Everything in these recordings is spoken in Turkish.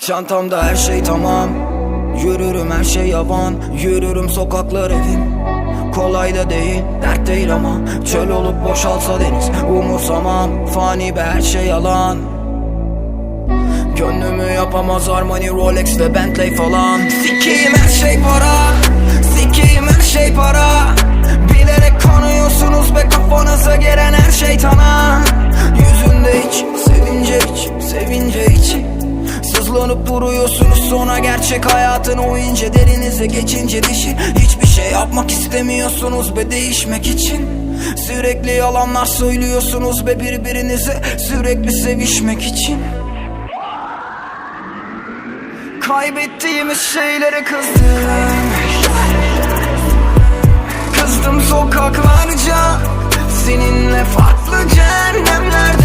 Çantamda her şey tamam. Yürürüm her şey yavan. Yürürüm sokaklar evim. Kolay da değil dert değil ama Çöl olup boşalsa deniz. Umursamam fani be her şey yalan. Gönlümü yapamaz Armani Rolex ve Bentley falan. Sikiyim her şey para Sikiyim her şey para. Bilerek konuyorsunuz be kafanıza gelen her şeytana Yüzünde hiç sevince hiç sevince hiç Sızlanıp duruyorsunuz. Sonra gerçek hayatın o derinize geçince dişi. Hiçbir şey yapmak istemiyorsunuz be değişmek için. Sürekli yalanlar söylüyorsunuz be birbirinize. Sürekli sevişmek için. Kaybettiğimiz şeylere kızdım. Kızdım sokaklarca. Seninle farklı cehennemlerde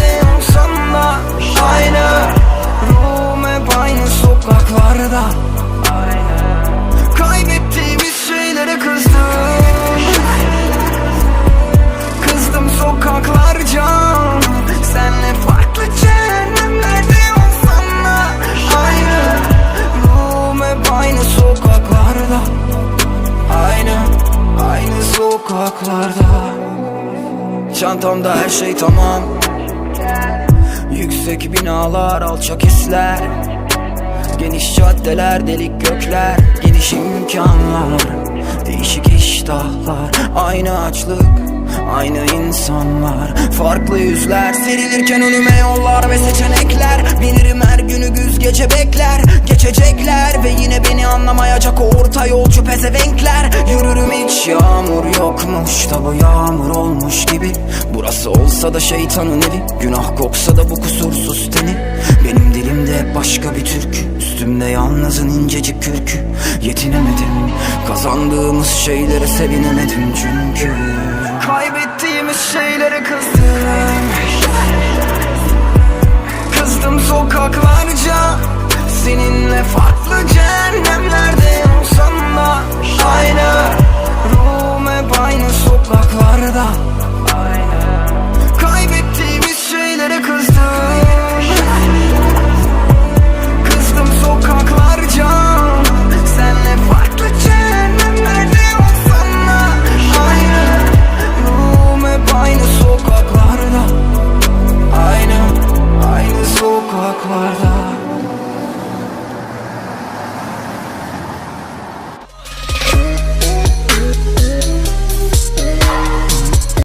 sokaklarda. Çantamda her şey tamam. Yüksek binalar, alçak hisler. Geniş caddeler, delik gökler. Geniş imkanlar Değişik iştahlar. Aynı açlık Aynı insanlar. Farklı yüzler Serilirken önüme yollar ve seçenekler. Bilirim her günü güz gece bekler. Geçecekler ve yine beni anlamayacak o orta yolcu pezevenkler. Yürürüm hiç yokmuş da bu yağmur olmuş gibi. Burası olsa da şeytanın evi Günah koksa da bu kusursuz teni. Benim dilimde başka bir türkü Üstümde yalnızın incecik kürkü. Yetinemedim Kazandığımız şeylere sevinemedim çünkü. Kaybettiğimiz şeylere kızdım. Kızdım sokaklarca Seninle farklı cehennemlerde